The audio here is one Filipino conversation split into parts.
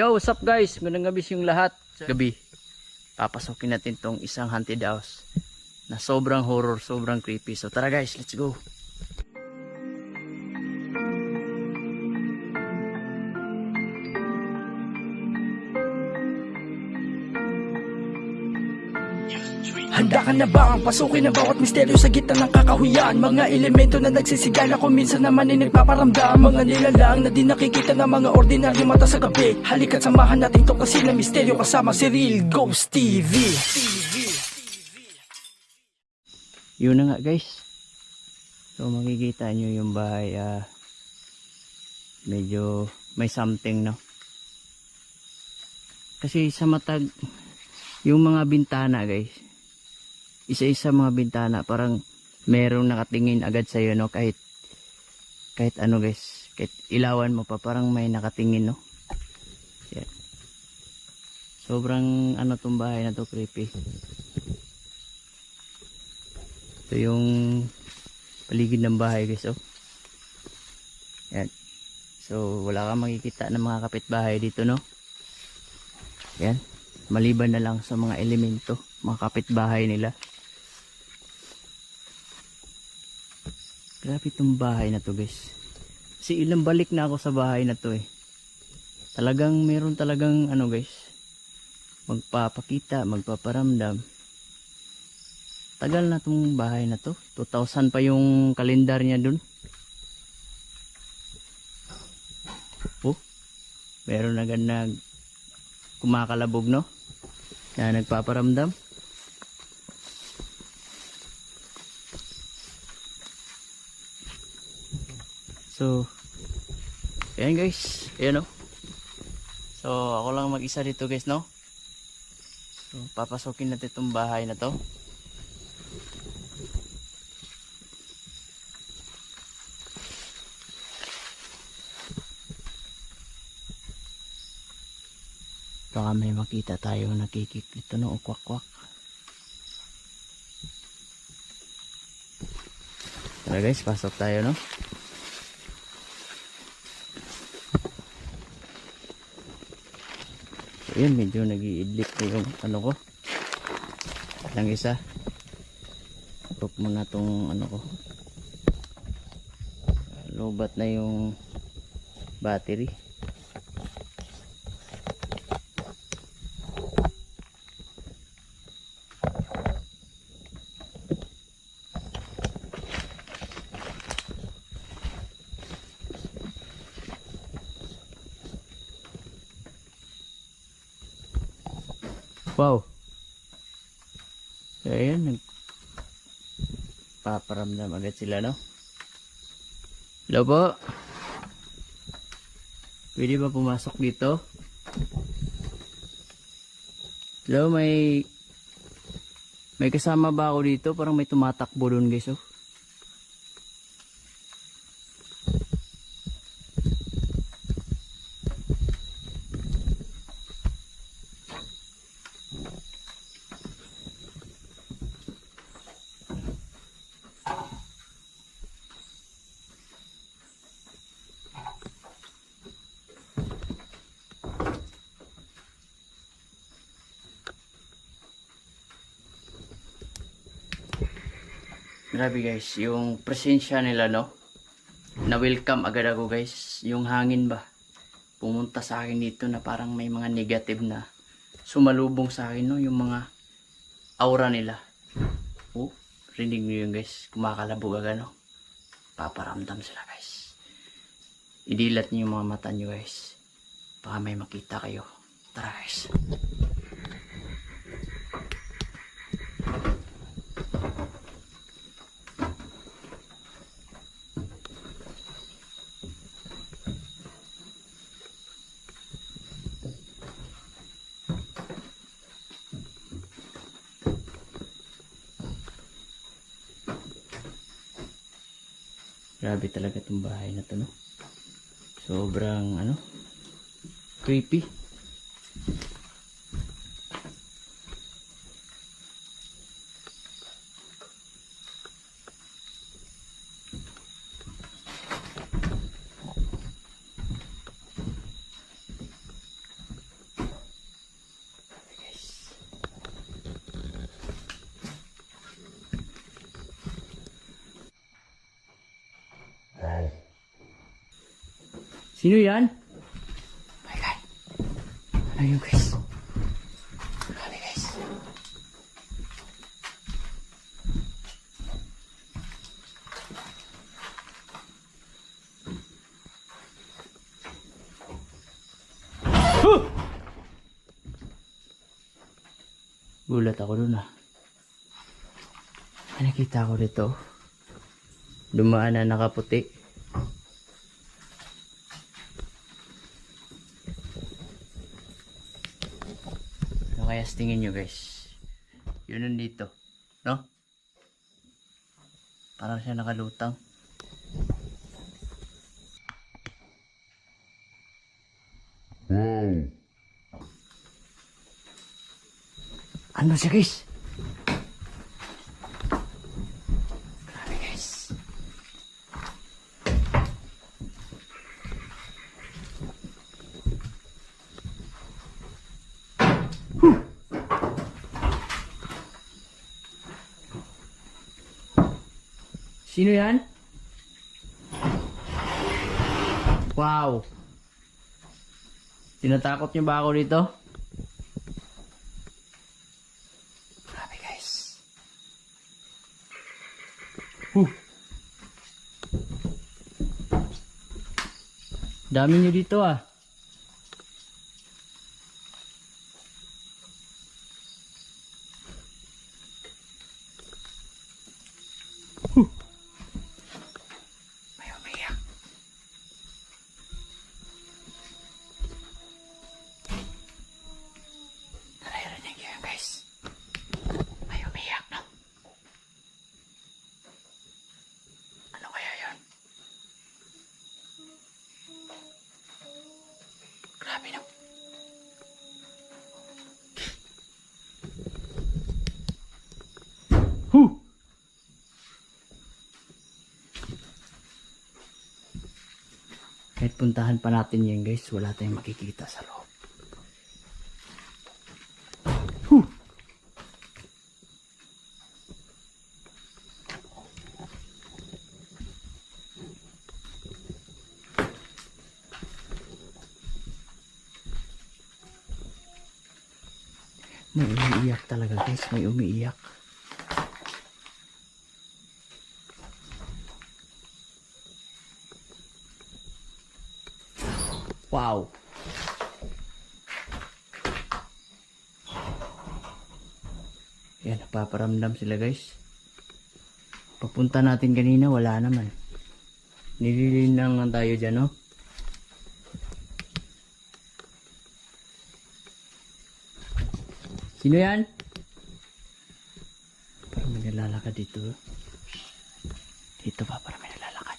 Yo, what's up guys? Magandang gabi yung lahat. Gabi. Papasokin natin tong isang haunted house na sobrang horror, sobrang creepy. So tara guys, let's go. Handa ka na ba ang pasukin ang bawat misteryo sa gitna ng kakahuyan Mga elemento na nagsisigala kung minsan naman ay nagpaparamdam Mga nilalang na di nakikita ng mga ordinaryo mata sa gabi Halika't samahan natin to kasi na misteryo kasama si Real Ghost TV Yun na nga guys. So makikita nyo yung bahay ah, medyo may something no. Kasi sa matag yung mga bintana guys. Isa-isa mga bintana parang merong nakatingin agad sa no kahit kahit ano guys, kahit ilawan mo pa parang may nakatingin no. Yan. Sobrang ano tong bahay na to creepy. Ito yung paligid ng bahay guys oh. Yan. So wala kang makikita ng mga kapitbahay dito no. Yan. Maliban na lang sa mga elemento, mga kapitbahay nila. Grabe itong bahay na to guys. Kasi ilang balik na ako sa bahay na to eh. Talagang meron talagang ano guys. Magpapakita, magpaparamdam. Tagal na tong bahay na to. 2000 pa yung kalendar niya dun. Oh, meron na gan nag kumakalabog no? Na nagpaparamdam. So, ayan guys. Ayan o. So, ako lang mag-isa dito guys no? So, papasokin natin itong bahay na to. Baka may makita tayo nakikip dito no, o kwak-kwak. Tara guys, pasok tayo no. Yun, medyo nag-iidlik na yung ano ko. Lang isa. Prop mo na tong ano ko. Lobat na yung battery. Wow. So, ayan, paparamdam agad sila, no? Hello po. Pwede ba pumasok dito? Hello, may may kasama ba ako dito? Parang may tumatakbo doon, guys, oh. Grabe guys, yung presensya nila no. Na welcome agad ako guys. Yung hangin ba? Pumunta sa akin dito na parang may mga negative na sumalubong sa akin no. Yung mga aura nila. Oh, rinig nyo yun guys. Kumakalabog agad no. Paparamdam sila guys. Idilat nyo yung mga mata nyo guys. Baka may makita kayo. Tara guys. Grabe talaga itong bahay na to, no? Sobrang, ano? Creepy. Sino yan? my God. Ano yun guys? Grabe guys. Huh! Gulat ako dun ah. Nakita ko dito. Dumaan na nakaputi. Sa tingin nyo guys? Yun nandito. No? Parang siya nakalutang. Wow. Ano siya guys? Sino yan? Wow. Tinatakot niyo ba ako dito? Grabe guys. Huh. Dami nyo dito ah. Huh. May umiyak. Naririnig nyo yun guys. May umiyak no? Ano kaya yun? Grabe no? Huh! Kahit puntahan pa natin yan guys, wala tayong makikita sa loob. Huh! May umiiyak talaga guys, may umiiyak. Wow! Yan, napaparamdam sila guys. Papunta natin kanina, wala naman. Nililinang lang tayo dyan, no? Sino yan? Parang may nalalakad dito. Dito pa, parang may nalalakad.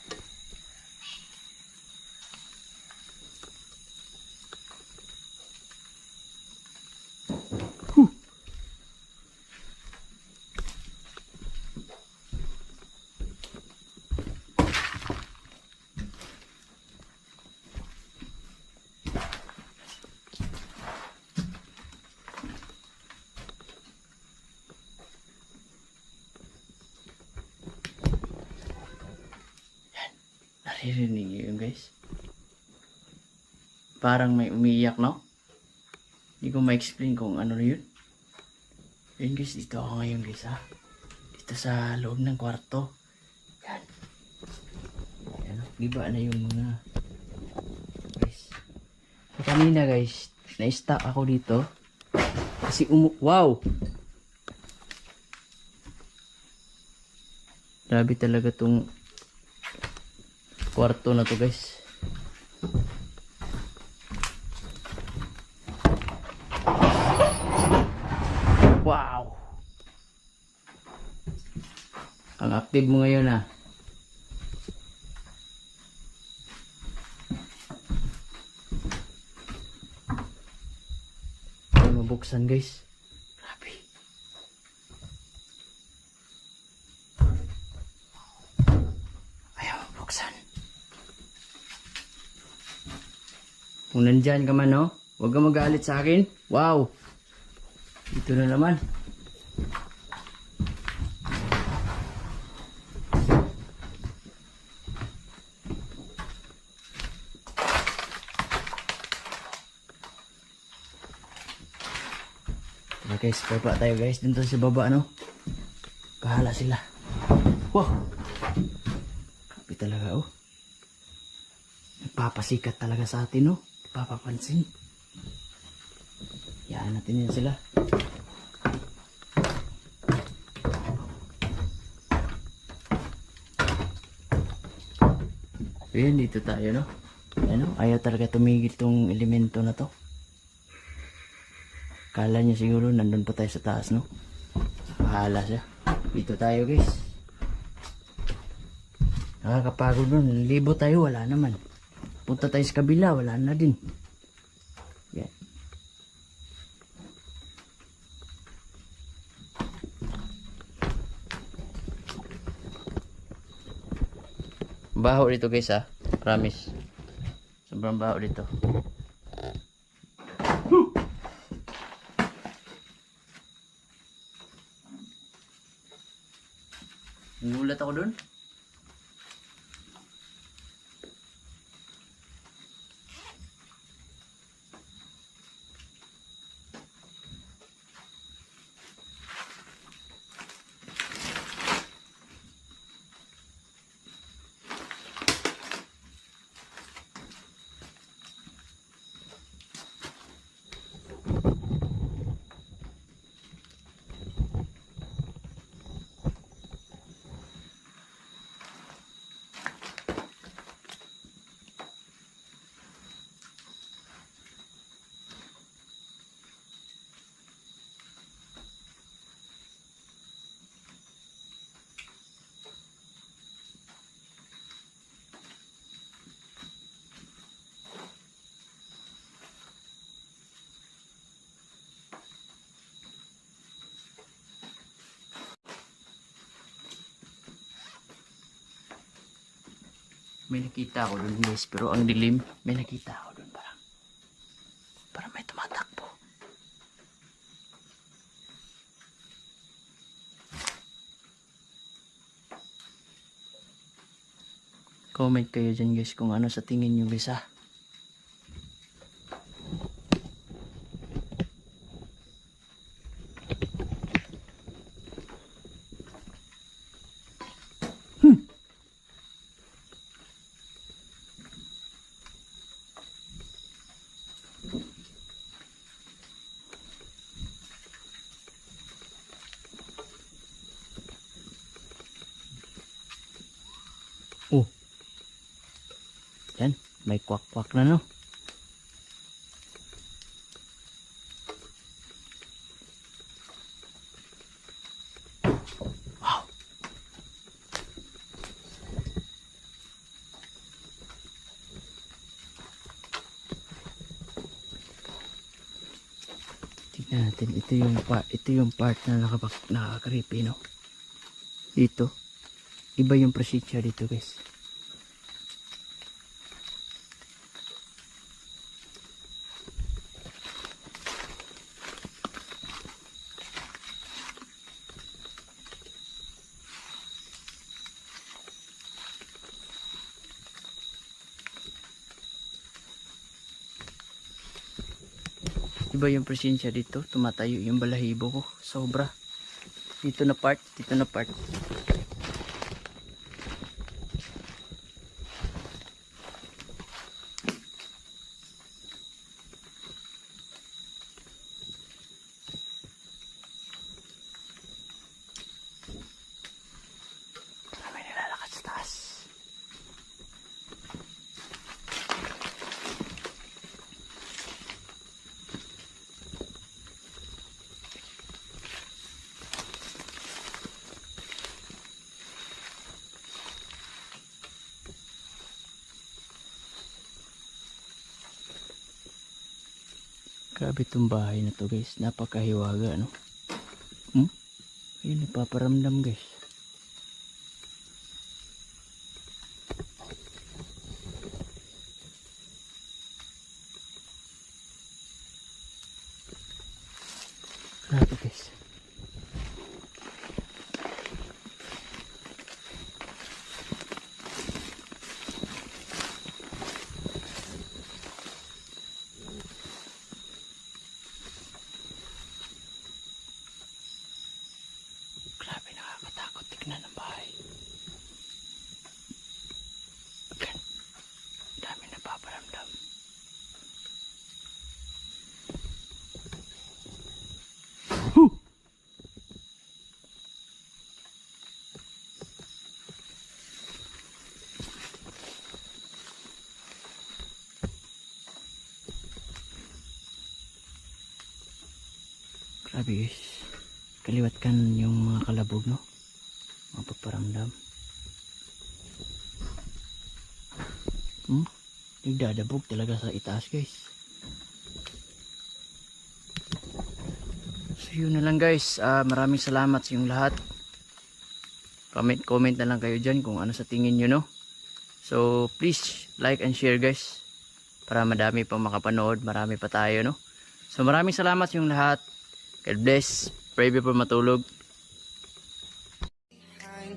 Huh. Naririnig yun guys? Parang may umiiyak, no? Hindi ko ma-explain kung ano yun. Yun guys, dito ako ngayon guys ha. Dito sa loob ng kwarto. Yan. Yan, giba na yung mga guys. So, kanina guys, na-stuck ako dito. Kasi umu... Wow! Grabe talaga tong kwarto na to guys. Wow! Ang active mo ngayon ah. Mabuksan guys. Kung nandyan ka man, no? Huwag kang magalit sa akin. Wow! Ito na naman. guys, papa tayo guys dito sa baba no kahala sila wow kapit talaga oh nagpapasikat talaga sa atin no Papapansin. Yan natin yan sila. Ayan, dito tayo, no? Ano? Ayaw talaga tumigil tong elemento na to. Kala niya siguro nandun pa tayo sa taas, no? Bahala siya. Dito tayo, guys. Nakakapagod nun. Libo tayo, wala naman. Punta tayo sa kabila, wala na din. Yan. Baho dito guys ha. Promise. Sobrang baho dito. Nagulat ako doon. May nakita ako doon guys. Pero ang dilim, may nakita ako doon parang. Parang may tumatakbo. Comment kayo dyan guys kung ano sa tingin nyo guys ha. Oh. Yan, may kwak-kwak na no. Wow. Tingnan natin, ito yung part, ito yung part na nakakaripi, no? Dito. Iba yung procedure dito, guys. Iba yung presensya dito. Tumatayo yung balahibo ko. Sobra. Dito na part. Dito na part. Grabe itong bahay na to guys. Napakahiwaga no. Hmm? Ayun, nagpaparamdam guys. Grabe guys. Grabe guys. Kaliwat kan yung mga kalabog no. Mapagparamdam. Hmm? Nagdadabog talaga sa itaas guys. So yun na lang guys. Ah, maraming salamat sa inyong lahat. Comment, comment na lang kayo dyan kung ano sa tingin nyo no. So please like and share guys. Para madami pang makapanood. Marami pa tayo no. So maraming salamat sa inyong lahat. God bless. Pray before matulog.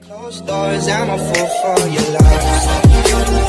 Closed doors, I'm a fool for your love.